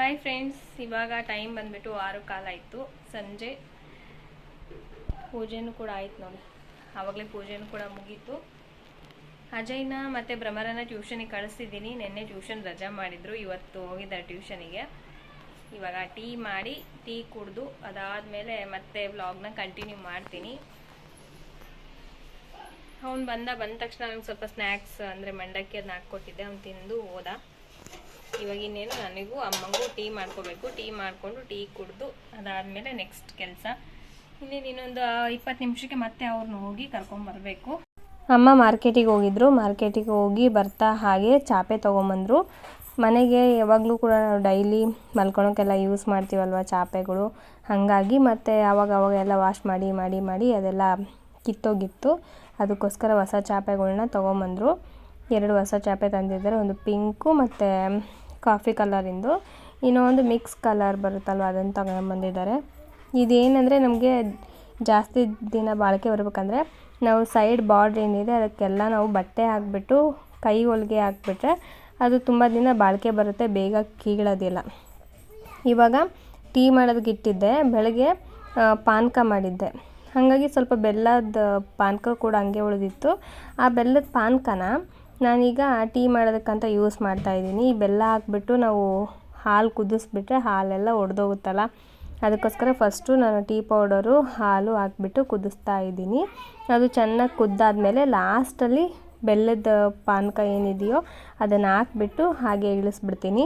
Hi friends ಇವಾಗ time ಬಂದ್ಬಿಟ್ಟು ಆರು ಕಾಲ ಆಯಿತು. ಸಂಜೆ ಪೂಜೆನೂ ಕೂಡ ಆಯ್ತು ನೋಡಿ. ಆವಾಗಲೇ ಪೂಜೆನೂ ಕೂಡ ಮುಗೀತು. ಅಜಯ್ನ ಮತ್ತು ಭ್ರಮರನ ಟ್ಯೂಷನಿಗೆ ಕಳಿಸ್ತಿದ್ದೀನಿ ನಿನ್ನೆ ಟ್ಯೂಷನ್ ರಜಾ ಮಾಡಿದ್ರು. ಇವತ್ತು ಹೋಗಿದ್ದಾರೆ ಟ್ಯೂಷನಿಗೆ ಇವಾಗ ಟೀ ಮಾಡಿ, ಟೀ ಕುಡಿದು, ಅದಾದಮೇಲೆ ಮತ್ತೆ ವ್ಲಾಗ್ನ ಕಂಟಿನ್ಯೂ ಮಾಡ್ತೀನಿ. ಅವ್ನು ಬಂದ ಬಂದ ತಕ್ಷಣ ಅವ್ನಿಗೆ ಸ್ವಲ್ಪ ಸ್ನ್ಯಾಕ್ಸ್ ಅಂದರೆ ಮಂಡಕ್ಕಿ ಅದನ್ನ ಹಾಕ್ಕೊಟ್ಟಿದ್ದೆ. ಅವ್ನು ತಿಂದು ಹೋದ. ಇವಾಗ ಇನ್ನೇನು ನನಗೂ ಅಮ್ಮಂಗೂ ಟೀ ಮಾಡ್ಕೋಬೇಕು. ಟೀ ಮಾಡಿಕೊಂಡು ಟೀ ಕುಡಿದು ಅದಾದಮೇಲೆ ನೆಕ್ಸ್ಟ್ ಕೆಲಸ. ಇನ್ನೇನು ಇನ್ನೊಂದು ಇಪ್ಪತ್ತು ನಿಮಿಷಕ್ಕೆ ಮತ್ತೆ ಅವ್ರನ್ನ ಹೋಗಿ ಕರ್ಕೊಂಬರ್ಬೇಕು ಅಮ್ಮ ಮಾರ್ಕೆಟಿಗೆ ಹೋಗಿದ್ರು. ಮಾರ್ಕೆಟಿಗೆ ಹೋಗಿ ಬರ್ತಾ ಹಾಗೆ ಚಾಪೆ ತೊಗೊಂಬಂದರು. ಮನೆಗೆ ಯಾವಾಗಲೂ ಕೂಡ ನಾವು ಡೈಲಿ ಮಲ್ಕೊಳೋಕ್ಕೆಲ್ಲ ಯೂಸ್ ಮಾಡ್ತೀವಲ್ವ ಚಾಪೆಗಳು? ಹಾಗಾಗಿ ಮತ್ತು ಅವಾಗ ಅವಾಗ ಎಲ್ಲ ವಾಶ್ ಮಾಡಿ ಮಾಡಿ ಮಾಡಿ ಅದೆಲ್ಲ ಕಿತ್ತೋಗಿತ್ತು. ಅದಕ್ಕೋಸ್ಕರ ಹೊಸ ಚಾಪೆಗಳನ್ನ ತೊಗೊಂಬಂದರು. ಎರಡು ಹೊಸ ಚಾಪೆ ತಂದಿದ್ದಾರೆ. ಒಂದು ಪಿಂಕು ಮತ್ತು ಕಾಫಿ ಕಲರಿಂದು ಇನ್ನೊಂದು ಮಿಕ್ಸ್ ಕಲರ್ ಬರುತ್ತಲ್ವ? ಅದನ್ನು ತಗೊಂಬಂದಿದ್ದಾರೆ ಇದೇನೆಂದರೆ ನಮಗೆ ಜಾಸ್ತಿ ದಿನ ಬಾಳಿಕೆ ಬರಬೇಕಂದ್ರೆ ನಾವು ಸೈಡ್ ಬಾರ್ಡ್ರ್ ಏನಿದೆ, ಅದಕ್ಕೆಲ್ಲ ನಾವು ಬಟ್ಟೆ ಹಾಕ್ಬಿಟ್ಟು, ಕೈ ಹೊಲಿಗೆ ಹಾಕ್ಬಿಟ್ರೆ ಅದು ತುಂಬ ದಿನ ಬಾಳಿಕೆ ಬರುತ್ತೆ, ಬೇಗ ಕೀಳೋದಿಲ್ಲ. ಇವಾಗ ಟೀ ಮಾಡೋದಕ್ಕೆ ಇಟ್ಟಿದ್ದೆ, ಬೆಳಗ್ಗೆ ಪಾನಕ ಮಾಡಿದ್ದೆ. ಹಾಗಾಗಿ ಸ್ವಲ್ಪ ಬೆಲ್ಲದ ಪಾನಕ ಕೂಡ ಹಂಗೆ ಉಳಿದಿತ್ತು. ಆ ಬೆಲ್ಲದ ಪಾನಕನ ನಾನೀಗ ಟೀ ಮಾಡೋದಕ್ಕಂತ ಯೂಸ್ ಮಾಡ್ತಾ ಇದ್ದೀನಿ. ಈ ಬೆಲ್ಲ ಹಾಕ್ಬಿಟ್ಟು ನಾವು ಹಾಲು ಕುದಿಸ್ಬಿಟ್ರೆ ಹಾಲೆಲ್ಲ ಒಡೆದೋಗುತ್ತಲ್ಲ, ಅದಕ್ಕೋಸ್ಕರ ಫಸ್ಟು ನಾನು ಟೀ ಪೌಡರು, ಹಾಲು ಹಾಕ್ಬಿಟ್ಟು ಕುದಿಸ್ತಾ ಇದ್ದೀನಿ. ಅದು ಚೆನ್ನಾಗಿ ಕುದ್ದಾದ್ಮೇಲೆ ಲಾಸ್ಟಲ್ಲಿ ಬೆಲ್ಲದ ಪಾನಕ ಏನಿದೆಯೋ ಅದನ್ನು ಹಾಕ್ಬಿಟ್ಟು ಹಾಗೆ ಇಳಿಸ್ಬಿಡ್ತೀನಿ.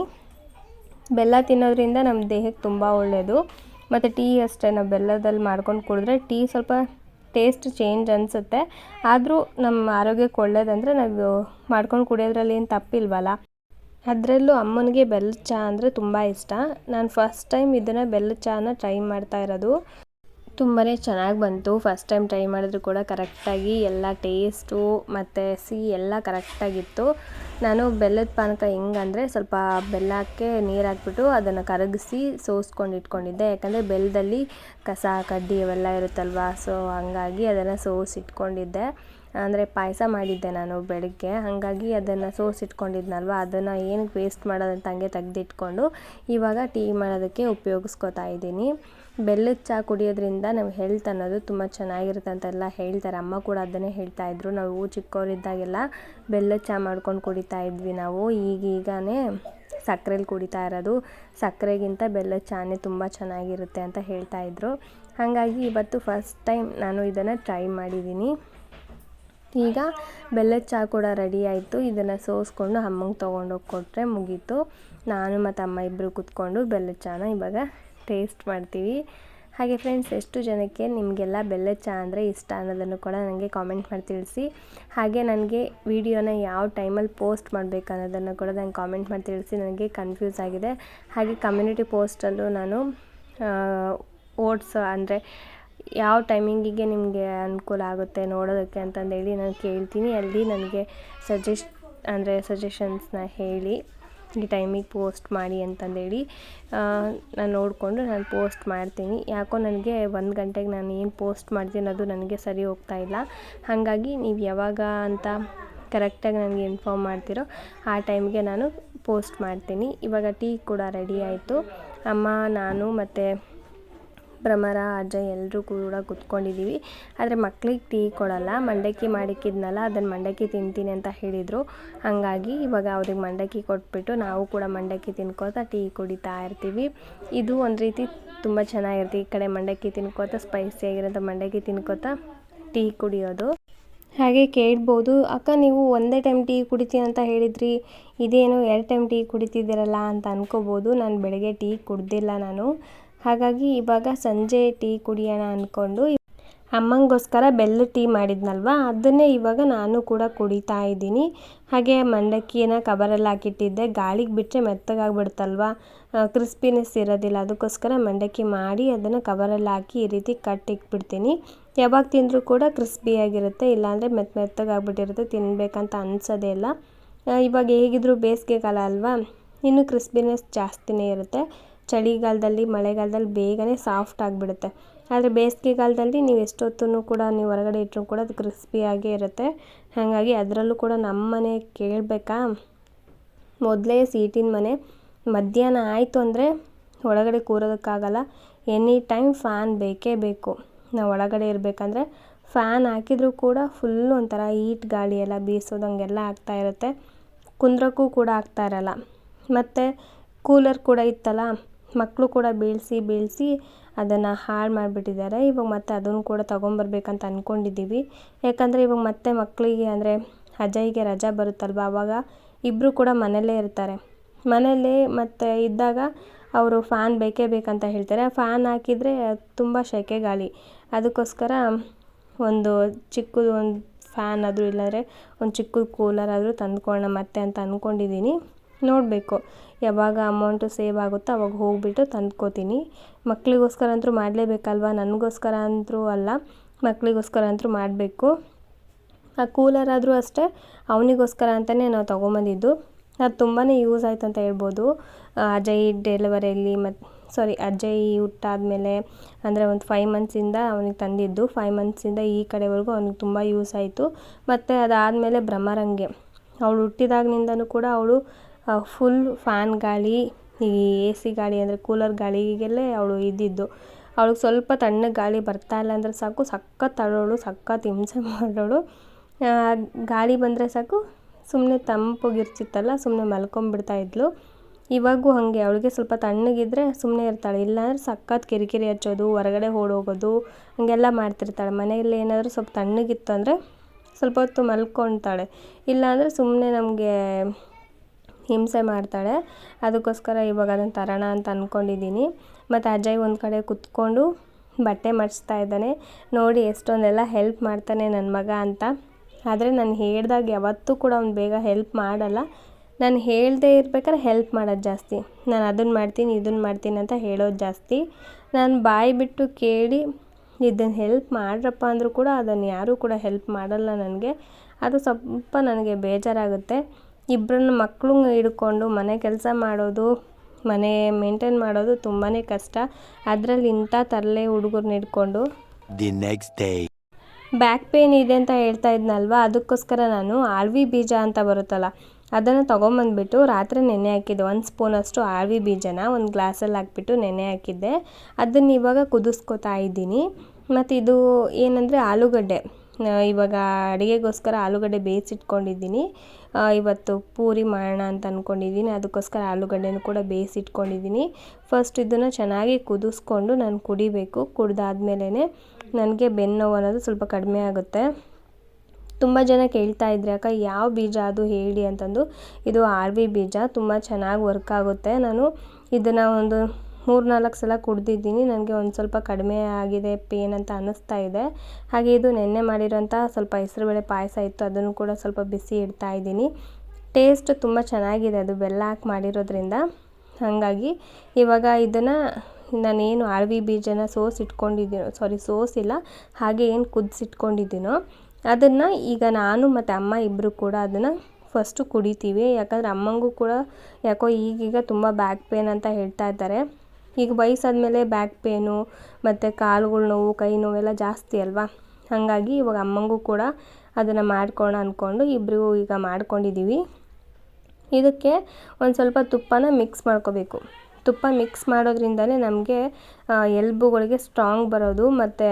ಬೆಲ್ಲ ತಿನ್ನೋದ್ರಿಂದ ನಮ್ಮ ದೇಹಕ್ಕೆ ತುಂಬ ಒಳ್ಳೆಯದು ಮತ್ತು ಟೀ ಅಷ್ಟೇ, ನಾವು ಬೆಲ್ಲದಲ್ಲಿ ಮಾಡ್ಕೊಂಡು ಕುಡಿದ್ರೆ ಟೀ ಸ್ವಲ್ಪ ಟೇಸ್ಟ್ ಚೇಂಜ್ ಅನಿಸುತ್ತೆ. ಆದರೂ ನಮ್ಮ ಆರೋಗ್ಯಕ್ಕೆ ಒಳ್ಳೇದಂದರೆ ನಾವು ಮಾಡ್ಕೊಂಡು ಕುಡಿಯೋದ್ರಲ್ಲಿ ಏನು ತಪ್ಪಿಲ್ವಲ್ಲ. ಅದರಲ್ಲೂ ಅಮ್ಮನಿಗೆ ಬೆಲ್ಲದ ಚಹಾ ಅಂದರೆ ತುಂಬ ಇಷ್ಟ. ನಾನು ಫಸ್ಟ್ ಟೈಮ್ ಇದನ್ನು ಬೆಲ್ಲದ ಚಹಾನ ಟ್ರೈ ಮಾಡ್ತಾ ಇರೋದು. ತುಂಬಾ ಚೆನ್ನಾಗಿ ಬಂತು. ಫಸ್ಟ್ ಟೈಮ್ ಟ್ರೈ ಮಾಡಿದ್ರು ಕೂಡ ಕರೆಕ್ಟಾಗಿ ಎಲ್ಲ ಟೇಸ್ಟು ಮತ್ತು ಸಿಹಿ ಎಲ್ಲ ಕರೆಕ್ಟಾಗಿತ್ತು ನಾನು ಬೆಲ್ಲದ ಪಾನಕ ಹೆಂಗಂದರೆ ಸ್ವಲ್ಪ ಬೆಲ್ಲಕ್ಕೆ ನೀರು ಹಾಕ್ಬಿಟ್ಟು ಅದನ್ನು ಕರಗಿಸಿ ಸೋಸ್ಕೊಂಡು ಇಟ್ಕೊಂಡಿದ್ದೆ. ಯಾಕಂದರೆ ಬೆಲ್ಲದಲ್ಲಿ ಕಸ, ಕಡ್ಡಿ ಅವೆಲ್ಲ ಇರುತ್ತಲ್ವಾ, ಸೊ ಹಂಗಾಗಿ ಅದನ್ನು ಸೋಸಿಟ್ಕೊಂಡಿದ್ದೆ. ಅಂದರೆ ಪಾಯಸ ಮಾಡಿದ್ದೆ ನಾನು ಬೆಳಗ್ಗೆ. ಹಾಗಾಗಿ ಅದನ್ನು ಸೋಸಿಟ್ಕೊಂಡಿದ್ನಲ್ವ, ಅದನ್ನು ಏನಕ್ಕೆ ವೇಸ್ಟ್ ಮಾಡೋದಂತ ಹಂಗೆ ತೆಗೆದಿಟ್ಕೊಂಡು ಇವಾಗ ಟೀ ಮಾಡೋದಕ್ಕೆ ಉಪಯೋಗಿಸ್ಕೊತಾ ಇದ್ದೀನಿ. ಬೆಲ್ಲದ ಚಹಾ ಕುಡಿಯೋದ್ರಿಂದ ನಮ್ಮ ಹೆಲ್ತ್ ಅನ್ನೋದು ತುಂಬ ಚೆನ್ನಾಗಿರುತ್ತೆ ಅಂತೆಲ್ಲ ಹೇಳ್ತಾರೆ. ಅಮ್ಮ ಕೂಡ ಅದನ್ನೇ ಹೇಳ್ತಾ ಇದ್ರು. ನಾವು ಚಿಕ್ಕವರಿದ್ದಾಗೆಲ್ಲ ಬೆಲ್ಲದ ಚಹಾ ಮಾಡ್ಕೊಂಡು ಕುಡಿತಾ ಇದ್ವಿ ನಾವು. ಈಗೀಗನೇ ಸಕ್ಕರೆಲಿ ಕುಡಿತಾ ಇರೋದು. ಸಕ್ಕರೆಗಿಂತ ಬೆಲ್ಲದ ಚಹಾನೇ ತುಂಬ ಚೆನ್ನಾಗಿರುತ್ತೆ ಅಂತ ಹೇಳ್ತಾ ಇದ್ರು. ಹಾಗಾಗಿ ಇವತ್ತು ಫಸ್ಟ್ ಟೈಮ್ ನಾನು ಇದನ್ನು ಟ್ರೈ ಮಾಡಿದ್ದೀನಿ. ಈಗ ಬೆಲ್ಲದ ಚಹಾ ಕೂಡ ರೆಡಿ ಆಯಿತು. ಇದನ್ನು ಸೋಸ್ಕೊಂಡು ಅಮ್ಮಂಗೆ ತೊಗೊಂಡೋಗಿ ಕೊಟ್ಟರೆ ಮುಗೀತು. ನಾನು ಮತ್ತು ಅಮ್ಮ ಇಬ್ಬರು ಕೂತ್ಕೊಂಡು ಬೆಲ್ಲದ ಚಹಾನ ಇವಾಗ ಟೇಸ್ಟ್ ಮಾಡ್ತೀವಿ. ಹಾಗೆ ಫ್ರೆಂಡ್ಸ್ ಎಷ್ಟು ಜನಕ್ಕೆ ನಿಮಗೆಲ್ಲ ಬೆಲ್ಲ ಚಹಾ ಅಂದರೆ ಇಷ್ಟ ಅನ್ನೋದನ್ನು ಕೂಡ ನನಗೆ ಕಾಮೆಂಟ್ ಮಾಡಿ ತಿಳಿಸಿ. ಹಾಗೆ ನನಗೆ ವಿಡಿಯೋನ ಯಾವ ಟೈಮಲ್ಲಿ ಪೋಸ್ಟ್ ಮಾಡಬೇಕು ಅನ್ನೋದನ್ನು ಕೂಡ ನಂಗೆ ಕಾಮೆಂಟ್ ಮಾಡಿ ತಿಳಿಸಿ ನನಗೆ ಕನ್ಫ್ಯೂಸ್ ಆಗಿದೆ. ಹಾಗೆ ಕಮ್ಯುನಿಟಿ ಪೋಸ್ಟಲ್ಲೂ ನಾನು ಓಟ್ಸ್ ಅಂದರೆ ಯಾವ ಟೈಮಿಂಗಿಗೆ ನಿಮಗೆ ಅನುಕೂಲ ಆಗುತ್ತೆ ನೋಡೋದಕ್ಕೆ ಅಂತಂದೇಳಿ ನಾನು ಕೇಳ್ತೀನಿ. ಅಲ್ಲಿ ನನಗೆ ಸಜೆಸ್ಟ್ ಅಂದರೆ ಸಜೆಷನ್ಸ್ನ ಹೇಳಿ. ಈ ಟೈಮಿಗೆ ಪೋಸ್ಟ್ ಮಾಡಿ ಅಂತಂದೇಳಿ ನಾನು ನೋಡಿಕೊಂಡು ನಾನು ಪೋಸ್ಟ್ ಮಾಡ್ತೀನಿ. ಯಾಕೋ ನನಗೆ ಒಂದು ಗಂಟೆಗೆ ನಾನು ಏನು ಪೋಸ್ಟ್ ಮಾಡ್ತೀನಿ ಅದು ನನಗೆ ಸರಿ ಹೋಗ್ತಾ ಇಲ್ಲ. ಹಾಗಾಗಿ ನೀವು ಯಾವಾಗ ಅಂತ ಕರೆಕ್ಟಾಗಿ ನನಗೆ ಇನ್ಫಾರ್ಮ್ ಮಾಡ್ತಿರೋ ಆ ಟೈಮ್ಗೆ ನಾನು ಪೋಸ್ಟ್ ಮಾಡ್ತೀನಿ. ಇವಾಗ ಟೀ ಕೂಡ ರೆಡಿ ಆಯಿತು. ಅಮ್ಮ, ನಾನು ಮತ್ತು ಭ್ರಮರ ಅಜ್ಜ ಎಲ್ಲರೂ ಕೂಡ ಕುತ್ಕೊಂಡಿದ್ದೀವಿ ಆದರೆ ಮಕ್ಳಿಗೆ ಟೀ ಕೊಡಲ್ಲ. ಮಂಡಕ್ಕಿ ಮಾಡಿಕ್ಕಿದ್ನಲ್ಲ ಅದನ್ನು ಮಂಡಕ್ಕಿ ತಿಂತೀನಿ ಅಂತ ಹೇಳಿದರು. ಹಾಗಾಗಿ ಇವಾಗ ಅವ್ರಿಗೆ ಮಂಡಕ್ಕಿ ಕೊಟ್ಬಿಟ್ಟು ನಾವು ಕೂಡ ಮಂಡಕ್ಕಿ ತಿನ್ಕೋತಾ ಟೀ ಕುಡಿತಾ ಇರ್ತೀವಿ. ಇದು ಒಂದು ರೀತಿ ತುಂಬ ಚೆನ್ನಾಗಿರುತ್ತೆ. ಈ ಕಡೆ ಮಂಡಕ್ಕಿ ತಿನ್ಕೋತಾ ಸ್ಪೈಸಿಯಾಗಿರೋಂಥ ಮಂಡಕ್ಕಿ ತಿನ್ಕೋತಾ ಟೀ ಕುಡಿಯೋದು. ಹಾಗೆ ಕೇಳ್ಬೋದು, ಅಕ್ಕ, ನೀವು ಒಂದೇ ಟೈಮ್ ಟೀ ಕುಡಿತೀನಿ ಅಂತ ಹೇಳಿದ್ರಿ. ಇದೇನು ಎರಡು ಟೈಮ್ ಟೀ ಕುಡಿತಿದ್ದೀರಲ್ಲ? ಅಂತ ಅನ್ಕೋಬೋದು. ನಾನು ಬೆಳಗ್ಗೆ ಟೀ ಕುಡ್ದಿಲ್ಲ ನಾನು. ಹಾಗಾಗಿ ಇವಾಗ ಸಂಜೆ ಟೀ ಕುಡಿಯೋಣ ಅಂದ್ಕೊಂಡು ಅಮ್ಮಂಗೋಸ್ಕರ ಬೆಲ್ಲ ಟೀ ಮಾಡಿದ್ನಲ್ವ? ಅದನ್ನೇ ಇವಾಗ ನಾನು ಕೂಡ ಕುಡಿತಾ ಇದ್ದೀನಿ. ಹಾಗೆ ಮಂಡಕ್ಕಿನ ಕವರಲ್ಲಿ ಹಾಕಿಟ್ಟಿದ್ದೆ. ಗಾಳಿಗೆ ಬಿಟ್ಟರೆ ಮೆತ್ತಗಾಗ್ಬಿಡ್ತಲ್ವ? ಕ್ರಿಸ್ಪಿನೆಸ್ ಇರೋದಿಲ್ಲ. ಅದಕ್ಕೋಸ್ಕರ ಮಂಡಕ್ಕಿ ಮಾಡಿ ಅದನ್ನು ಕವರಲ್ಲಿ ಹಾಕಿ ಈ ರೀತಿ ಕಟ್ ಇಕ್ಬಿಡ್ತೀನಿ ಯಾವಾಗ ತಿಂದರೂ ಕೂಡ ಕ್ರಿಸ್ಪಿಯಾಗಿರುತ್ತೆ ಇಲ್ಲಾಂದರೆ ಮೆತ್ತ ಮೆತ್ತಗಾಗ್ಬಿಟ್ಟಿರುತ್ತೆ. ತಿನ್ನಬೇಕಂತ ಅನಿಸೋದೇ ಇಲ್ಲ. ಇವಾಗ ಹೇಗಿದ್ರು ಬೇಸಿಗೆ ಕಾಲ ಅಲ್ವಾ? ಇನ್ನು ಕ್ರಿಸ್ಪಿನೆಸ್ ಜಾಸ್ತಿನೇ ಇರುತ್ತೆ. ಚಳಿಗಾಲದಲ್ಲಿ, ಮಳೆಗಾಲದಲ್ಲಿ ಬೇಗನೆ ಸಾಫ್ಟ್ ಆಗಿಬಿಡುತ್ತೆ. ಆದರೆ ಬೇಸಿಗೆಗಾಲದಲ್ಲಿ ನೀವು ಎಷ್ಟೊತ್ತೂ ಕೂಡ ನೀವು ಹೊರಗಡೆ ಇಟ್ಟರೂ ಕೂಡ ಅದು ಕ್ರಿಸ್ಪಿಯಾಗೇ ಇರುತ್ತೆ. ಹಾಗಾಗಿ ಅದರಲ್ಲೂ ಕೂಡ ನಮ್ಮ ಮನೆ ಕೇಳಬೇಕಾ? ಮೊದಲೇ ಸೀಟಿನ ಮನೆ. ಮಧ್ಯಾಹ್ನ ಆಯಿತು ಅಂದರೆ ಒಳಗಡೆ ಕೂರೋದಕ್ಕಾಗಲ್ಲ. ಎನಿ ಟೈಮ್ ಫ್ಯಾನ್ ಬೇಕೇ ಬೇಕು. ನಾವು ಒಳಗಡೆ ಇರಬೇಕಂದ್ರೆ ಫ್ಯಾನ್ ಹಾಕಿದರೂ ಕೂಡ ಫುಲ್ ಒಂಥರ ಹೀಟ್ ಗಾಳಿ ಎಲ್ಲ ಬೀಸೋದಂಗೆಲ್ಲ ಆಗ್ತಾ ಇರುತ್ತೆ. ಕುಂದ್ರಕ್ಕೂ ಕೂಡ ಆಗ್ತಾ ಇರಲ್ಲ. ಮತ್ತು ಕೂಲರ್ ಕೂಡ ಇತ್ತಲ್ಲ. ಮಕ್ಕಳು ಕೂಡ ಬೀಳಿಸಿ ಬೀಳಿಸಿ ಅದನ್ನು ಹಾಳು ಮಾಡಿಬಿಟ್ಟಿದ್ದಾರೆ. ಇವಾಗ ಮತ್ತೆ ಅದನ್ನು ಕೂಡ ತೊಗೊಂಬರ್ಬೇಕಂತ ಅಂದ್ಕೊಂಡಿದ್ದೀವಿ ಯಾಕಂದರೆ ಇವಾಗ ಮತ್ತೆ ಮಕ್ಕಳಿಗೆ ಅಂದರೆ ಅಜಯ್ಗೆ ರಜಾ ಬರುತ್ತಲ್ವ? ಆವಾಗ ಇಬ್ಬರು ಕೂಡ ಮನೆಯಲ್ಲೇ ಇರ್ತಾರೆ. ಮನೆಯಲ್ಲೇ ಮತ್ತು ಇದ್ದಾಗ ಅವರು ಫ್ಯಾನ್ ಬೇಕೇ ಬೇಕಂತ ಹೇಳ್ತಾರೆ. ಫ್ಯಾನ್ ಹಾಕಿದರೆ ತುಂಬ ಸೆಕೆ ಗಾಳಿ. ಅದಕ್ಕೋಸ್ಕರ ಒಂದು ಚಿಕ್ಕದು ಒಂದು ಫ್ಯಾನ್ ಆದರೂ ಇಲ್ಲಾಂದರೆ ಒಂದು ಚಿಕ್ಕದು ಕೂಲರ್ ಆದರೂ ತಂದ್ಕೊಳ್ಳೋಣ ಮತ್ತೆ ಅಂತ ಅಂದ್ಕೊಂಡಿದ್ದೀನಿ ನೋಡಬೇಕು. ಯಾವಾಗ ಅಮೌಂಟು ಸೇವ್ ಆಗುತ್ತೋ ಅವಾಗ ಹೋಗಿಬಿಟ್ಟು ತಂದ್ಕೋತೀನಿ. ಮಕ್ಕಳಿಗೋಸ್ಕರ ಅಂತೂ ಮಾಡಲೇಬೇಕಲ್ವಾ? ನನಗೋಸ್ಕರ ಅಂತೂ ಅಲ್ಲ. ಮಕ್ಕಳಿಗೋಸ್ಕರ ಅಂತೂ ಮಾಡಬೇಕು. ಆ ಕೂಲರ್ ಆದರೂ ಅಷ್ಟೇ ಅವನಿಗೋಸ್ಕರ ಅಂತಲೇ ನಾವು ತೊಗೊಂಬಂದಿದ್ದು. ಅದು ತುಂಬಾ ಯೂಸ್ ಆಯ್ತು ಅಂತ ಹೇಳ್ಬೋದು. ಅಜಯ್ ಡೆಲಿವರಿಯಲ್ಲಿ ಮತ್ತು ಸಾರಿ ಅಜಯ್ ಹುಟ್ಟಾದಮೇಲೆ ಅಂದರೆ ಒಂದು ಫೈವ್ ಮಂತ್ಸಿಂದ ಅವನಿಗೆ ತಂದಿದ್ದು. ಫೈವ್ ಮಂತ್ಸಿಂದ ಈ ಕಡೆವರೆಗೂ ಅವ್ನಿಗೆ ತುಂಬ ಯೂಸ್ ಆಯಿತು. ಮತ್ತು ಅದಾದಮೇಲೆ ಭ್ರಮರಂಗೆ ಅವಳು ಹುಟ್ಟಿದಾಗಿನಿಂದನೂ ಕೂಡ ಅವಳು ಫುಲ್ ಫ್ಯಾನ್ ಗಾಳಿ, ಈ ಎ ಸಿ ಗಾಳಿ ಅಂದರೆ ಕೂಲರ್ ಗಾಳಿಗೆಲ್ಲೇ ಅವಳು ಇದ್ದಿದ್ದು. ಅವಳಿಗೆ ಸ್ವಲ್ಪ ತಣ್ಣಗೆ ಗಾಳಿ ಬರ್ತಾ ಇಲ್ಲ ಅಂದರೆ ಸಾಕು, ಸಖತ್ ಅಳೋಳು ಸಖತ್ ಹಿಂಸೆ ಮಾಡೋಳು. ಗಾಳಿ ಬಂದರೆ ಸಾಕು ಸುಮ್ಮನೆ ತಂಪಗಿರ್ತಿತ್ತಲ್ಲ ಸುಮ್ಮನೆ ಮಲ್ಕೊಂಬಿಡ್ತಾ ಇದ್ಳು ಇವಾಗೂ ಹಾಗೆ, ಅವಳಿಗೆ ಸ್ವಲ್ಪ ತಣ್ಣಗಿದ್ರೆ ಸುಮ್ಮನೆ ಇರ್ತಾಳೆ. ಇಲ್ಲಾಂದ್ರೆ ಸಖತ್ ಕಿರಿಕಿರಿ ಹಚ್ಚೋದು, ಹೊರಗಡೆ ಓಡೋಗೋದು, ಹಾಗೆಲ್ಲ ಮಾಡ್ತಿರ್ತಾಳೆ. ಮನೆಯಲ್ಲಿ ಏನಾದರೂ ಸ್ವಲ್ಪ ತಣ್ಣಗಿತ್ತು ಅಂದರೆ ಸ್ವಲ್ಪ ಹೊತ್ತು ಮಲ್ಕೊತಾಳೆ ಇಲ್ಲಾಂದರೆ ಸುಮ್ಮನೆ ನಮಗೆ ಹಿಂಸೆ ಮಾಡ್ತಾಳೆ. ಅದಕ್ಕೋಸ್ಕರ ಇವಾಗ ಅದನ್ನು ತರೋಣ ಅಂತ ಅಂದ್ಕೊಂಡಿದ್ದೀನಿ ಮತ್ತು ಅಜಯ್ ಒಂದು ಕಡೆ ಕುತ್ಕೊಂಡು ಬಟ್ಟೆ ಮಡಿಸ್ತಾ ಇದ್ದಾನೆ. ನೋಡಿ, ಎಷ್ಟೊಂದೆಲ್ಲ ಹೆಲ್ಪ್ ಮಾಡ್ತಾನೆ ನನ್ನ ಮಗ ಅಂತ. ಆದರೆ ನಾನು ಹೇಳಿದಾಗ ಯಾವತ್ತೂ ಕೂಡ ಅವ್ನು ಬೇಗ ಹೆಲ್ಪ್ ಮಾಡಲ್ಲ. ನಾನು ಹೇಳದೇ ಇರ್ಬೇಕಾದ್ರೆ ಹೆಲ್ಪ್ ಮಾಡೋದು ಜಾಸ್ತಿ. ನಾನು ಅದನ್ನು ಮಾಡ್ತೀನಿ ಇದನ್ನು ಮಾಡ್ತೀನಿ ಅಂತ ಹೇಳೋದು ಜಾಸ್ತಿ. ನಾನು ಬಾಯಿ ಬಿಟ್ಟು ಕೇಳಿ ಇದನ್ನು ಹೆಲ್ಪ್ ಮಾಡ್ರಪ್ಪ ಅಂದರೂ ಕೂಡ ಅದನ್ನು ಯಾರೂ ಕೂಡ ಹೆಲ್ಪ್ ಮಾಡಲ್ಲ ನನಗೆ. ಅದು ಸ್ವಲ್ಪ ನನಗೆ ಬೇಜಾರಾಗುತ್ತೆ. ಇಬ್ಬರನ್ನ ಮಕ್ಕಳು ಹಿಡ್ಕೊಂಡು ಮನೆ ಕೆಲಸ ಮಾಡೋದು ಮನೆ ಮೇಂಟೈನ್ ಮಾಡೋದು ತುಂಬಾ ಕಷ್ಟ. ಅದರಲ್ಲಿ ಇಂಥ ತರಲೆ ಹುಡುಗರನ್ನ ಹಿಡ್ಕೊಂಡು. The next day back pain ಇದೆ ಅಂತ ಹೇಳ್ತಾ ಇದ್ನಲ್ವ? ಅದಕ್ಕೋಸ್ಕರ ನಾನು ಆಳ್ವಿ ಬೀಜ ಅಂತ ಬರುತ್ತಲ್ಲ ಅದನ್ನು ತೊಗೊಂಬಂದ್ಬಿಟ್ಟು ರಾತ್ರಿ ನೆನೆ ಹಾಕಿದ್ದೆ. ಒಂದು ಸ್ಪೂನಷ್ಟು ಆಳ್ವಿ ಬೀಜನ ಒಂದು ಗ್ಲಾಸಲ್ಲಿ ಹಾಕ್ಬಿಟ್ಟು ನೆನೆ ಹಾಕಿದ್ದೆ. ಅದನ್ನು ಇವಾಗ ಕುದಿಸ್ಕೊತಾ ಇದ್ದೀನಿ. ಮತ್ತು ಇದು ಏನಂದರೆ ಆಲೂಗಡ್ಡೆ. ಇವಾಗ ಅಡುಗೆಗೋಸ್ಕರ ಆಲೂಗಡ್ಡೆ ಬೇಯಿಸಿಟ್ಕೊಂಡಿದ್ದೀನಿ. ಇವತ್ತು ಪೂರಿ ಮಾಡೋಣ ಅಂತ ಅಂದ್ಕೊಂಡಿದ್ದೀನಿ ಅದಕ್ಕೋಸ್ಕರ ಆಲೂಗಡ್ಡೆನೂ ಕೂಡ ಬೇಯಿಸಿಟ್ಕೊಂಡಿದ್ದೀನಿ. ಫಸ್ಟ್ ಇದನ್ನು ಚೆನ್ನಾಗಿ ಕುದಿಸ್ಕೊಂಡು ನಾನು ಕುಡಿಬೇಕು. ಕುಡ್ದಾದ್ಮೇಲೆ ನನಗೆ ಬೆನ್ನು ಅನ್ನೋದು ಸ್ವಲ್ಪ ಕಡಿಮೆ ಆಗುತ್ತೆ. ತುಂಬ ಜನ ಕೇಳ್ತಾ ಇದ್ರೆ, ಅಕ್ಕ, ಯಾವ ಬೀಜ ಅದು? ಹೇಳಿ ಅಂತಂದು. ಇದು ಆರ್ವಿ ಬೀಜ. ತುಂಬ ಚೆನ್ನಾಗಿ ವರ್ಕ್ ಆಗುತ್ತೆ. ನಾನು ಇದನ್ನು ಒಂದು ಮೂರು ನಾಲ್ಕು ಸಲ ಕುಡ್ದಿದ್ದೀನಿ. ನನಗೆ ಒಂದು ಸ್ವಲ್ಪ ಕಡಿಮೆ ಆಗಿದೆ ಪೇನ್ ಅಂತ ಅನ್ನಿಸ್ತಾ ಇದೆ. ಹಾಗೆ ಇದು ನೆನ್ನೆ ಮಾಡಿರೋಂಥ ಸ್ವಲ್ಪ ಹೆಸರುಬೇಳೆ ಪಾಯಸ ಇತ್ತು. ಅದನ್ನು ಕೂಡ ಸ್ವಲ್ಪ ಬಿಸಿ ಇಡ್ತಾ ಇದ್ದೀನಿ. ಟೇಸ್ಟ್ ತುಂಬ ಚೆನ್ನಾಗಿದೆ ಅದು, ಬೆಲ್ಲ ಹಾಕಿ ಮಾಡಿರೋದ್ರಿಂದ. ಹಾಗಾಗಿ ಇವಾಗ ಇದನ್ನು ನಾನೇನು ಆಳ್ವಿ ಬೀಜನ ಸೋಸ್ ಇಟ್ಕೊಂಡಿದ್ದೀನೋ ಸಾರಿ ಸೋಸಿಲ್ಲ ಹಾಗೆ ಏನು ಕುದಿಸಿಟ್ಕೊಂಡಿದ್ದೀನೋ ಅದನ್ನು ಈಗ ನಾನು ಮತ್ತು ಅಮ್ಮ ಇಬ್ಬರು ಕೂಡ ಅದನ್ನು ಫಸ್ಟು ಕುಡಿತೀವಿ. ಯಾಕಂದರೆ ಅಮ್ಮಂಗೂ ಕೂಡ ಯಾಕೋ ಈಗೀಗ ತುಂಬ ಬ್ಯಾಕ್ ಪೇನ್ ಅಂತ ಹೇಳ್ತಾ ಇದ್ದಾರೆ. ಈಗ ವಯಸ್ಸಾದ್ಮೇಲೆ ಬ್ಯಾಕ್ ಪೇನು ಮತ್ತು ಕಾಲುಗಳು ನೋವು, ಕೈ ನೋವೆಲ್ಲ ಜಾಸ್ತಿ ಅಲ್ವಾ? ಹಾಗಾಗಿ ಇವಾಗ ಅಮ್ಮಂಗೂ ಕೂಡ ಅದನ್ನು ಮಾಡ್ಕೊಳ್ಳೋಣ ಅಂದ್ಕೊಂಡು ಇಬ್ಬರಿಗೂ ಈಗ ಮಾಡ್ಕೊಂಡಿದ್ದೀವಿ ಇದಕ್ಕೆ ಒಂದು ಸ್ವಲ್ಪ ತುಪ್ಪನ ಮಿಕ್ಸ್ ಮಾಡ್ಕೋಬೇಕು. ತುಪ್ಪ ಮಿಕ್ಸ್ ಮಾಡೋದ್ರಿಂದಲೇ ನಮಗೆ ಎಲ್ಬುಗಳಿಗೆ ಸ್ಟ್ರಾಂಗ್ ಬರೋದು ಮತ್ತು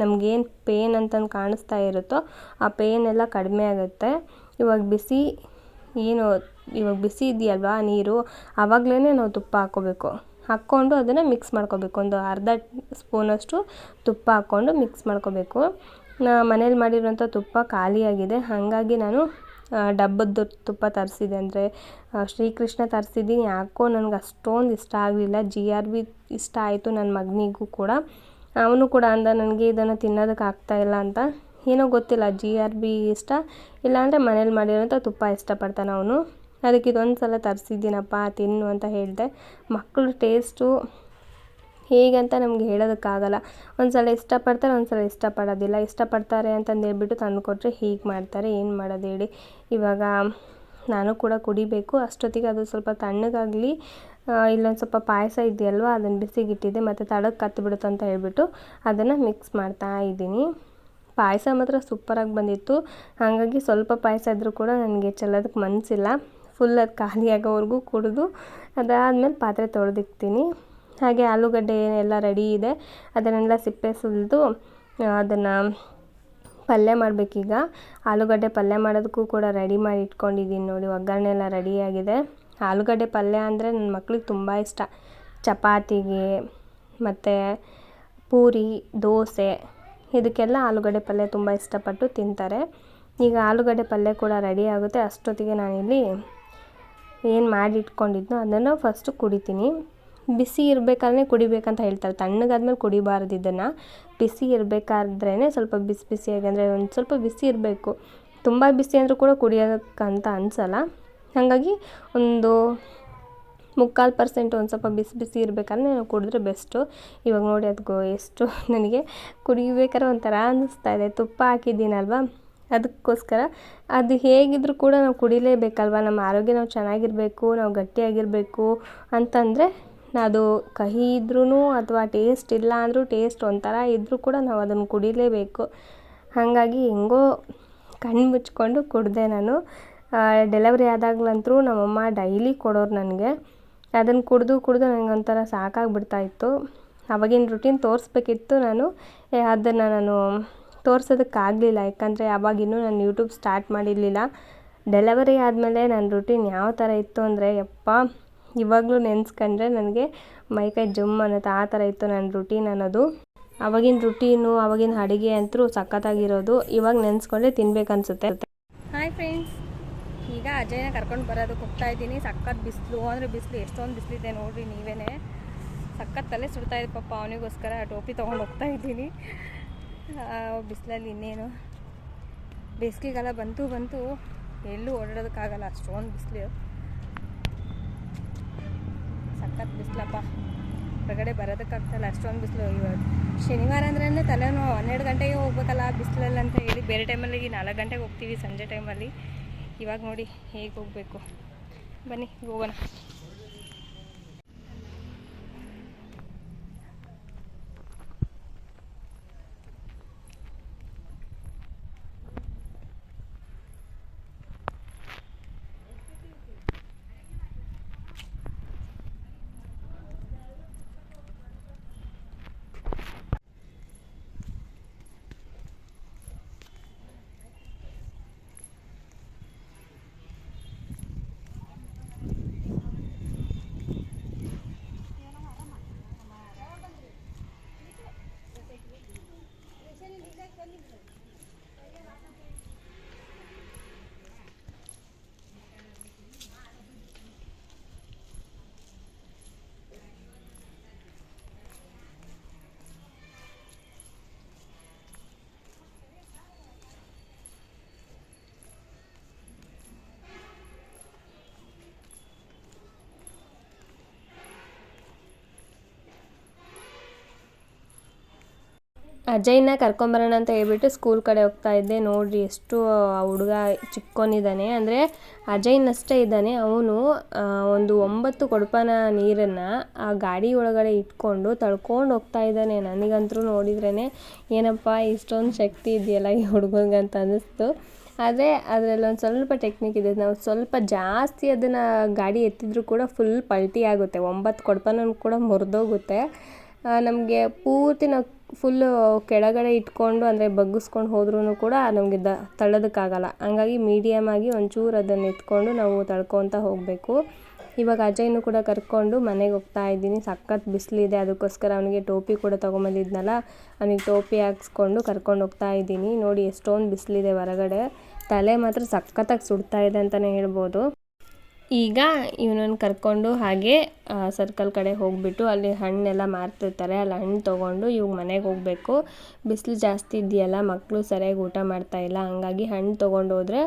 ನಮಗೇನು ಪೇನ್ ಅಂತಂದು ಕಾಣಿಸ್ತಾ ಇರುತ್ತೋ ಆ ಪೇನ್ ಎಲ್ಲ ಕಡಿಮೆ ಆಗುತ್ತೆ. ಇವಾಗ ಬಿಸಿ ಏನು, ಇವಾಗ ಬಿಸಿ ಇದೆಯಲ್ವಾ ನೀರು ಆವಾಗಲೇ ನಾವು ತುಪ್ಪ ಹಾಕ್ಕೋಬೇಕು. ಹಾಕ್ಕೊಂಡು ಅದನ್ನು ಮಿಕ್ಸ್ ಮಾಡ್ಕೋಬೇಕು. ಒಂದು ಅರ್ಧ ಸ್ಪೂನಷ್ಟು ತುಪ್ಪ ಹಾಕ್ಕೊಂಡು ಮಿಕ್ಸ್ ಮಾಡ್ಕೋಬೇಕು. ನಾ ಮನೇಲಿ ಮಾಡಿರುವಂಥ ತುಪ್ಪ ಖಾಲಿಯಾಗಿದೆ. ಹಾಗಾಗಿ ನಾನು ಡಬ್ಬದ ತುಪ್ಪ ತರಿಸಿದೆ. ಅಂದರೆ ಶ್ರೀಕೃಷ್ಣ ತರಿಸಿದ್ದೀನಿ. ಯಾಕೋ ನನಗೆ ಅಷ್ಟೊಂದು ಇಷ್ಟ ಆಗಲಿಲ್ಲ. ಜಿ ಆರ್ ಬಿ ಇಷ್ಟ ಆಯಿತು ನನ್ನ ಮಗನಿಗೂ ಕೂಡ. ಅವನು ಕೂಡ ಅಂದ, ನನಗೆ ಇದನ್ನು ತಿನ್ನೋದಕ್ಕೆ ಆಗ್ತಾ ಇಲ್ಲ ಅಂತ. ಏನೋ ಗೊತ್ತಿಲ್ಲ ಜಿ ಆರ್ ಬಿ ಇಷ್ಟ. ಇಲ್ಲಾಂದರೆ ಮನೇಲಿ ಮಾಡಿರೋಂಥ ತುಪ್ಪ ಇಷ್ಟಪಡ್ತಾನೆ ಅವನು. ಅದಕ್ಕೆ ಇದೊಂದು ಸಲ ತರಿಸಿದ್ದೀನಪ್ಪ, ತಿನ್ನು ಅಂತ ಹೇಳಿದೆ. ಮಕ್ಕಳು ಟೇಸ್ಟು ಹೇಗಂತ ನಮ್ಗೆ ಹೇಳೋದಕ್ಕಾಗಲ್ಲ. ಒಂದು ಸಲ ಇಷ್ಟಪಡ್ತಾರೆ, ಒಂದು ಸಲ ಇಷ್ಟಪಡೋದಿಲ್ಲ. ಇಷ್ಟಪಡ್ತಾರೆ ಅಂತಂದು ಹೇಳ್ಬಿಟ್ಟು ತಂದು ಕೊಟ್ಟರೆ ಹೀಗೆ ಮಾಡ್ತಾರೆ, ಏನು ಮಾಡೋದು ಹೇಳಿ. ಇವಾಗ ನಾನು ಕೂಡ ಕುಡಿಬೇಕು. ಅಷ್ಟೊತ್ತಿಗೆ ಅದು ಸ್ವಲ್ಪ ತಣ್ಣಗಾಗಲಿ ಇಲ್ಲೊಂದು ಸ್ವಲ್ಪ ಪಾಯಸ ಇದೆಯಲ್ವ, ಅದನ್ನು ಬಿಸಿಗಿಟ್ಟಿದ್ದೆ, ಮತ್ತು ತಡಕ್ಕೆ ಕತ್ತಿಬಿಡುತ್ತೆ ಅಂತ ಹೇಳ್ಬಿಟ್ಟು ಅದನ್ನು ಮಿಕ್ಸ್ ಮಾಡ್ತಾ ಇದ್ದೀನಿ. ಪಾಯಸ ಮಾತ್ರ ಸೂಪರಾಗಿ ಬಂದಿತ್ತು. ಹಾಗಾಗಿ ಸ್ವಲ್ಪ ಪಾಯಸ ಇದ್ದರೂ ಕೂಡ ನನಗೆ ಚೆಲ್ಲೋದಕ್ಕೆ ಮನಸ್ಸಿಲ್ಲ ಫುಲ್ ಅದು ಖಾಲಿ ಆಗೋವರೆಗೂ ಕುಡಿದು ಅದಾದಮೇಲೆ ಪಾತ್ರೆ ತೊಳೆದಿಕ್ತೀನಿ. ಹಾಗೆ ಆಲೂಗಡ್ಡೆ ಎಲ್ಲ ರೆಡಿ ಇದೆ. ಅದನ್ನೆಲ್ಲ ಸಿಪ್ಪೆ ಸುಲಿದು ಅದನ್ನು ಪಲ್ಯ ಮಾಡಬೇಕೀಗ. ಆಲೂಗಡ್ಡೆ ಪಲ್ಯ ಮಾಡೋದಕ್ಕೂ ಕೂಡ ರೆಡಿ ಮಾಡಿ ಇಟ್ಕೊಂಡಿದ್ದೀನಿ ನೋಡಿ, ಒಗ್ಗರಣೆ ಎಲ್ಲ ರೆಡಿಯಾಗಿದೆ ಆಲೂಗಡ್ಡೆ ಪಲ್ಯ ಅಂದರೆ ನನ್ನ ಮಕ್ಳಿಗೆ ತುಂಬ ಇಷ್ಟ. ಚಪಾತಿಗೆ ಮತ್ತು ಪೂರಿ, ದೋಸೆ, ಇದಕ್ಕೆಲ್ಲ ಆಲೂಗಡ್ಡೆ ಪಲ್ಯ ತುಂಬ ಇಷ್ಟಪಟ್ಟು ತಿಂತಾರೆ. ಈಗ ಆಲೂಗಡ್ಡೆ ಪಲ್ಯ ಕೂಡ ರೆಡಿ ಆಗುತ್ತೆ. ಅಷ್ಟೊತ್ತಿಗೆ ನಾನಿಲ್ಲಿ ಏನು ಮಾಡಿ ಇಟ್ಕೊಂಡಿದ್ನೋ ಅದನ್ನು ಫಸ್ಟು ಕುಡಿತೀನಿ. ಬಿಸಿ ಇರಬೇಕಾದ್ರೆ ಕುಡಿಬೇಕಂತ ಹೇಳ್ತಾರೆ. ತಣ್ಣಗಾದ್ಮೇಲೆ ಕುಡಿಬಾರ್ದು ಇದನ್ನು. ಬಿಸಿ ಇರಬೇಕಾದ್ರೇ ಸ್ವಲ್ಪ ಬಿಸಿ ಬಿಸಿಯಾಗಿ ಅಂದರೆ ಒಂದು ಸ್ವಲ್ಪ ಬಿಸಿ ಇರಬೇಕು. ತುಂಬ ಬಿಸಿ ಅಂದರೂ ಕೂಡ ಕುಡಿಯೋಕ್ಕಂತ ಅನಿಸಲ್ಲ. ಹಾಗಾಗಿ ಒಂದು ಮುಕ್ಕಾಲು ಪರ್ಸೆಂಟ್ ಒಂದು ಸ್ವಲ್ಪ ಬಿಸಿ ಬಿಸಿ ಇರಬೇಕಾದ್ರೆ ನಾನು ಕುಡಿದ್ರೆ ಬೆಸ್ಟು ಇವಾಗ ನೋಡಿ ಅದು ಎಷ್ಟು ನನಗೆ ಕುಡಿಬೇಕಾದ್ರೆ ಒಂಥರ ಅನ್ನಿಸ್ತಾ ಇದೆ. ತುಪ್ಪ ಹಾಕಿದ್ದೀನಲ್ವ? ಅದಕ್ಕೋಸ್ಕರ. ಅದು ಹೇಗಿದ್ದರೂ ಕೂಡ ನಾವು ಕುಡಿಲೇಬೇಕಲ್ವ? ನಮ್ಮ ಆರೋಗ್ಯ ನಾವು ಚೆನ್ನಾಗಿರಬೇಕು, ನಾವು ಗಟ್ಟಿಯಾಗಿರಬೇಕು ಅಂತಂದರೆ ಅದು ಕಹಿ ಇದ್ರೂ ಅಥವಾ ಟೇಸ್ಟ್ ಇಲ್ಲ ಅಂದರೂ ಟೇಸ್ಟ್ ಒಂಥರ ಇದ್ದರೂ ಕೂಡ ನಾವು ಅದನ್ನು ಕುಡಿಲೇಬೇಕು. ಹಾಗಾಗಿ ಹೆಂಗೋ ಕಣ್ಣು ಮುಚ್ಕೊಂಡು ಕುಡಿದೆ ನಾನು. ಡೆಲಿವರಿ ಆದಾಗ್ಲಂತರೂ ನಮ್ಮಮ್ಮ ಡೈಲಿ ಕೊಡೋರು ನನಗೆ. ಅದನ್ನು ಕುಡಿದು ಕುಡಿದು ನನಗೆ ಒಂಥರ ಸಾಕಾಗ್ಬಿಡ್ತಾಯಿತ್ತು ಅವಾಗಿನ ರುಟೀನ್ ತೋರಿಸ್ಬೇಕಿತ್ತು ನಾನು. ಅದನ್ನು ನಾನು ತೋರ್ಸೋದಕ್ಕಾಗಲಿಲ್ಲ. ಯಾಕಂದರೆ ಅವಾಗಿನ್ನೂ ನಾನು ಯೂಟ್ಯೂಬ್ ಸ್ಟಾರ್ಟ್ ಮಾಡಿರಲಿಲ್ಲ. ಡೆಲಿವರಿ ಆದಮೇಲೆ ನನ್ನ ರುಟೀನ್ ಯಾವ ಥರ ಇತ್ತು ಅಂದರೆ, ಯಪ್ಪ, ಇವಾಗಲೂ ನೆನೆಸ್ಕೊಂಡ್ರೆ ನನಗೆ ಮೈಕೈ ಜುಮ್ ಅನ್ನೋದು ಆ ಥರ ಇತ್ತು ನನ್ನ ರುಟೀನ್ ಅನ್ನೋದು. ಅವಾಗಿನ ರುಟೀನು ಅವಾಗಿನ ಅಡುಗೆ ಅಂತೂ ಸಖತ್ತಾಗಿರೋದು. ಇವಾಗ ನೆನೆಸ್ಕೊಂಡ್ರೆ ತಿನ್ಬೇಕನ್ಸುತ್ತೆ. ಹಾಯ್ ಫ್ರೆಂಡ್ಸ್ ಈಗ ಅಜಯ್ನ ಕರ್ಕೊಂಡು ಬರೋದಕ್ಕೆ ಹೋಗ್ತಾ ಇದ್ದೀನಿ. ಸಖತ್ ಬಿಸಿಲು, ಅಂದರೆ ಬಿಸಿಲು ಎಷ್ಟೊಂದು ಬಿಸಿಲಿದೆ ನೋಡಿರಿ ನೀವೇ ಸಖತ್ ತಲೆ ಸುಡ್ತಾ ಇದೆ ಪಾಪ. ಅವನಿಗೋಸ್ಕರ ಟೋಪಿ ತೊಗೊಂಡು ಹೋಗ್ತಾ ಇದ್ದೀನಿ. ಬಿಸಿಲಲ್ಲಿ ಇನ್ನೇನು? ಬೇಸಿಗೆಗಾಲ ಬಂತು ಬಂತು ಎಲ್ಲೂ ಓಡಾಡೋದಕ್ಕಾಗಲ್ಲ, ಅಷ್ಟೊಂದು ಬಿಸಿಲು. ಸಖತ್ ಬಿಸಿಲಪ್ಪ. ಹೊರಗಡೆ ಬರೋದಕ್ಕಾಗ್ತಲ್ಲ, ಅಷ್ಟೊಂದು ಬಿಸಿಲು. ಇವಾಗ ಶನಿವಾರ ಅಂದ್ರೆ ತಲೆನೋವು. ಹನ್ನೆರಡು ಗಂಟೆಗೆ ಹೋಗ್ಬೇಕಲ್ಲ ಬಿಸಿಲಲ್ಲಿ ಅಂತ ಹೇಳಿ ಬೇರೆ ಟೈಮಲ್ಲಿ ನಾಲ್ಕು ಗಂಟೆಗೆ ಹೋಗ್ತೀವಿ ಸಂಜೆ ಟೈಮಲ್ಲಿ. ಇವಾಗ ನೋಡಿ ಹೇಗೆ ಹೋಗಬೇಕು. ಬನ್ನಿ, ಹೋಗೋಣ. ಅಜಯ್ನ ಕರ್ಕೊಂಬರೋಣ ಅಂತ ಹೇಳ್ಬಿಟ್ಟು ಸ್ಕೂಲ್ ಕಡೆ ಹೋಗ್ತಾ ಇದ್ದೆ. ನೋಡಿರಿ ಎಷ್ಟು, ಆ, ಹುಡುಗ ಚಿಕ್ಕೊಂಡಿದ್ದಾನೆ ಅಂದರೆ ಅಜಯ್ನಷ್ಟೇ ಇದ್ದಾನೆ. ಅವನು ಒಂದು ಒಂಬತ್ತು ಕೊಡಪನ ನೀರನ್ನು ಆ ಗಾಡಿ ಒಳಗಡೆ ಇಟ್ಕೊಂಡು ತಳ್ಕೊಂಡು ಹೋಗ್ತಾ ಇದ್ದಾನೆ. ನನಗಂತೂ ನೋಡಿದ್ರೇ ಏನಪ್ಪ, ಇಷ್ಟೊಂದು ಶಕ್ತಿ ಇದೆಯಲ್ಲ ಈ ಹುಡುಗನಿಗೆ ಅಂತ ಅನ್ನಿಸ್ತು. ಆದರೆ ಅದರಲ್ಲಿ ಒಂದು ಸ್ವಲ್ಪ ಟೆಕ್ನಿಕ್ ಇದೆ. ನಾವು ಸ್ವಲ್ಪ ಜಾಸ್ತಿ ಅದನ್ನು ಗಾಡಿ ಎತ್ತಿದ್ರೂ ಕೂಡ ಫುಲ್ ಪಲ್ಟಿ ಆಗುತ್ತೆ. ಒಂಬತ್ತು ಕೊಡಪನ ಕೂಡ ಮುರಿದೋಗುತ್ತೆ. ನಮಗೆ ಪೂರ್ತಿ ನಾವು ಫುಲ್ಲು ಕೆಳಗಡೆ ಇಟ್ಕೊಂಡು, ಅಂದರೆ ಬಗ್ಗಿಸ್ಕೊಂಡು ಹೋದ್ರೂ ಕೂಡ ನಮಗೆ ದ, ತಳ್ಳೋದಕ್ಕಾಗಲ್ಲ. ಹಂಗಾಗಿ ಮೀಡಿಯಮ್ ಆಗಿ ಒಂಚೂರು ಅದನ್ನು ಎತ್ಕೊಂಡು ನಾವು ತಳ್ಕೊತ ಹೋಗಬೇಕು. ಇವಾಗ ಅಜಯ್ನು ಕೂಡ ಕರ್ಕೊಂಡು ಮನೆಗೆ ಹೋಗ್ತಾ ಇದ್ದೀನಿ. ಸಖತ್ ಬಿಸಿಲಿದೆ. ಅದಕ್ಕೋಸ್ಕರ ಅವನಿಗೆ ಟೋಪಿ ಕೂಡ ತೊಗೊಂಬಂದಿದ್ನಲ್ಲ. ಅವನಿಗೆ ಟೋಪಿ ಹಾಕ್ಸ್ಕೊಂಡು ಕರ್ಕೊಂಡು ಹೋಗ್ತಾ ಇದ್ದೀನಿ. ನೋಡಿ ಎಷ್ಟೊಂದು ಬಿಸಿಲಿದೆ ಹೊರಗಡೆ. ತಲೆ ಮಾತ್ರ ಸಖತ್ತಾಗಿ ಸುಡ್ತಾ ಇದೆ ಅಂತಲೇ ಹೇಳ್ಬೋದು. ಈಗ ಇವನನ್ನು ಕರ್ಕೊಂಡು ಹಾಗೆ ಸರ್ಕಲ್ ಕಡೆ ಹೋಗಿಬಿಟ್ಟು ಅಲ್ಲಿ ಹಣ್ಣೆಲ್ಲ ಮಾರ್ತಿರ್ತಾರೆ. ಅಲ್ಲಿ ಹಣ್ಣು ತೊಗೊಂಡು ಇವಾಗ ಮನೆಗೆ ಹೋಗಬೇಕು. ಬಿಸಿಲು ಜಾಸ್ತಿ ಇದೆಯಲ್ಲ ಮಕ್ಕಳು ಸರಿಯಾಗಿ ಊಟ ಮಾಡ್ತಾಯಿಲ್ಲ ಹಾಗಾಗಿ ಹಣ್ಣು ತೊಗೊಂಡು ಹೋದರೆ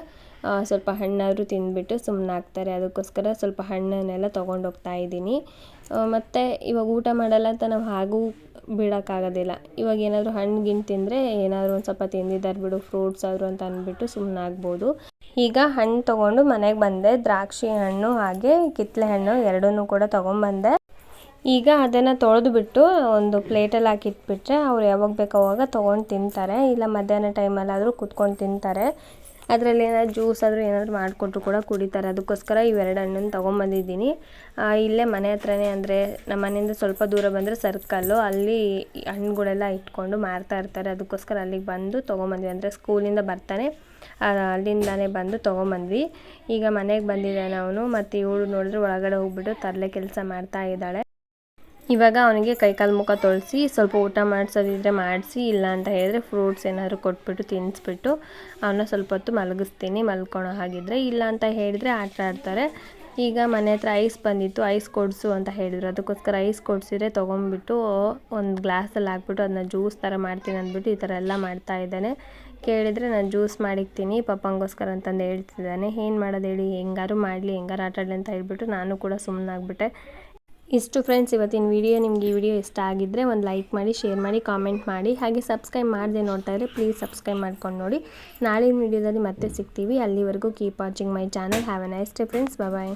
ಸ್ವಲ್ಪ ಹಣ್ಣಾದರೂ ತಿಂದುಬಿಟ್ಟು ಸುಮ್ಮನೆ ಆಗ್ತಾರೆ ಅದಕ್ಕೋಸ್ಕರ ಸ್ವಲ್ಪ ಹಣ್ಣನ್ನೆಲ್ಲ ತೊಗೊಂಡು ಹೋಗ್ತಾ ಇದ್ದೀನಿ. ಮತ್ತು ಇವಾಗ ಊಟ ಮಾಡಲ್ಲ ಅಂತ ನಾವು ಹಾಗೂ ಬಿಡೋಕ್ಕಾಗೋದಿಲ್ಲ. ಇವಾಗ ಏನಾದರೂ ಹಣ್ಣು ಗಿಣ್ಣು ತಿಂದರೆ ಏನಾದರೂ ಒಂದು ಸ್ವಲ್ಪ ತಿಂದಿದ್ದಾರೆ ಬಿಡು, ಫ್ರೂಟ್ಸ್ ಆದರೂ ಅಂತ ಅಂದ್ಬಿಟ್ಟು ಸುಮ್ಮನಾಗ್ಬೋದು ಈಗ ಹಣ್ಣು ತೊಗೊಂಡು ಮನೆಗೆ ಬಂದೆ. ದ್ರಾಕ್ಷಿ ಹಣ್ಣು ಹಾಗೆ ಕಿತ್ತಳೆ ಹಣ್ಣು ಎರಡನ್ನೂ ಕೂಡ ತೊಗೊಂಬಂದೆ ಈಗ ಅದನ್ನು ತೊಳೆದು ಬಿಟ್ಟು ಒಂದು ಪ್ಲೇಟಲ್ಲಿ ಹಾಕಿಟ್ಬಿಟ್ರೆ ಅವ್ರು ಯಾವಾಗ ಬೇಕೋ ಅವಾಗ ತೊಗೊಂಡು ತಿಂತಾರೆ. ಇಲ್ಲ ಮಧ್ಯಾಹ್ನ ಟೈಮಲ್ಲಾದರೂ ಕುತ್ಕೊಂಡು ತಿಂತಾರೆ. ಅದರಲ್ಲಿ ಏನಾದ್ರು ಜ್ಯೂಸ್ ಆದರೂ ಏನಾದರೂ ಮಾಡಿಕೊಟ್ರು ಕೂಡ ಕುಡಿತಾರೆ. ಅದಕ್ಕೋಸ್ಕರ ಇವೆರಡು ಹಣ್ಣನ್ನು ತೊಗೊಂಬಂದಿದ್ದೀನಿ. ಇಲ್ಲೇ ಮನೆ ಹತ್ರನೇ ಅಂದರೆ ನಮ್ಮ ಮನೆಯಿಂದ ಸ್ವಲ್ಪ ದೂರ ಬಂದರೆ ಸರ್ಕಲ್ಲು, ಅಲ್ಲಿ ಹಣ್ಣುಗಳೆಲ್ಲ ಇಟ್ಕೊಂಡು ಮಾರ್ತಾ ಇರ್ತಾರೆ. ಅದಕ್ಕೋಸ್ಕರ ಅಲ್ಲಿಗೆ ಬಂದು ತೊಗೊಂಬಂದ್ವಿ. ಅಂದರೆ ಸ್ಕೂಲಿಂದ ಬರ್ತಾನೆ ಅಲ್ಲಿಂದಾನೇ ಬಂದು ತೊಗೊಂಬಂದ್ವಿ. ಈಗ ಮನೆಗೆ ಬಂದಿದ್ದಾನೆ ಅವನು. ಮತ್ತು ಇವಳು ನೋಡಿದ್ರೆ ಒಳಗಡೆ ಹೋಗ್ಬಿಟ್ಟು ತರಲೆ ಕೆಲಸ ಮಾಡ್ತಾ ಇದ್ದಾಳೆ. ಇವಾಗ ಅವನಿಗೆ ಕೈಕಾಲು ಮುಖ ತೊಳಸಿ ಸ್ವಲ್ಪ ಊಟ ಮಾಡಿಸೋದಿದ್ರೆ ಮಾಡಿಸಿ, ಇಲ್ಲ ಅಂತ ಹೇಳಿದ್ರೆ ಫ್ರೂಟ್ಸ್ ಏನಾದರೂ ಕೊಟ್ಬಿಟ್ಟು ತಿನ್ನಿಸ್ಬಿಟ್ಟು ಅವನ್ನ ಸ್ವಲ್ಪ ಹೊತ್ತು ಮಲಗಿಸ್ತೀನಿ, ಮಲ್ಕೊಳೋ ಹಾಗಿದ್ರೆ. ಇಲ್ಲ ಅಂತ ಹೇಳಿದರೆ ಆಟ ಆಡ್ತಾರೆ. ಈಗ ಮನೆ ಹತ್ರ ಐಸ್ ಬಂದಿತ್ತು, ಐಸ್ ಕೊಡಿಸು ಅಂತ ಹೇಳಿದ್ರು. ಅದಕ್ಕೋಸ್ಕರ ಐಸ್ ಕೊಡಿಸಿದ್ರೆ ತೊಗೊಂಡ್ಬಿಟ್ಟು ಒಂದು ಗ್ಲಾಸಲ್ಲಿ ಹಾಕ್ಬಿಟ್ಟು ಅದನ್ನ ಜ್ಯೂಸ್ ಥರ ಮಾಡ್ತೀನಿ ಅಂದ್ಬಿಟ್ಟು ಈ ಥರ ಎಲ್ಲ ಮಾಡ್ತಾ ಇದ್ದಾನೆ. ಕೇಳಿದರೆ ನಾನು ಜ್ಯೂಸ್ ಮಾಡಿಕ್ತೀನಿ ಪಪ್ಪಂಗೋಸ್ಕರ ಅಂತಂದು ಹೇಳ್ತಿದ್ದಾನೆ. ಏನು ಮಾಡೋದು ಹೇಳಿ ಹೆಂಗಾರು ಮಾಡಲಿ ಹೆಂಗಾರು ಆಟಾಡಲಿ ಅಂತ ಹೇಳ್ಬಿಟ್ಟು ನಾನು ಕೂಡ ಸುಮ್ಮನಾಗ್ಬಿಟ್ಟೆ ಇಷ್ಟು ಫ್ರೆಂಡ್ಸ್ ಇವತ್ತಿನ ವಿಡಿಯೋ ನಿಮ್ಗೆ ಈ ವಿಡಿಯೋ ಇಷ್ಟ ಆಗಿದ್ದರೆ ಒಂದು ಲೈಕ್ ಮಾಡಿ ಶೇರ್ ಮಾಡಿ ಕಾಮೆಂಟ್ ಮಾಡಿ. ಹಾಗೆ ಸಬ್ಸ್ಕ್ರೈಬ್ ಮಾಡದೆ ನೋಡ್ತಾ ಇದ್ರೆ ಪ್ಲೀಸ್ ಸಬ್ಸ್ಕ್ರೈಬ್ ಮಾಡ್ಕೊಂಡು ನೋಡಿ. ನಾಳಿನ ವಿಡಿಯೋದಲ್ಲಿ ಮತ್ತೆ ಸಿಗ್ತೀವಿ. ಅಲ್ಲಿವರೆಗೂ keep watching my channel have a nice day friends bye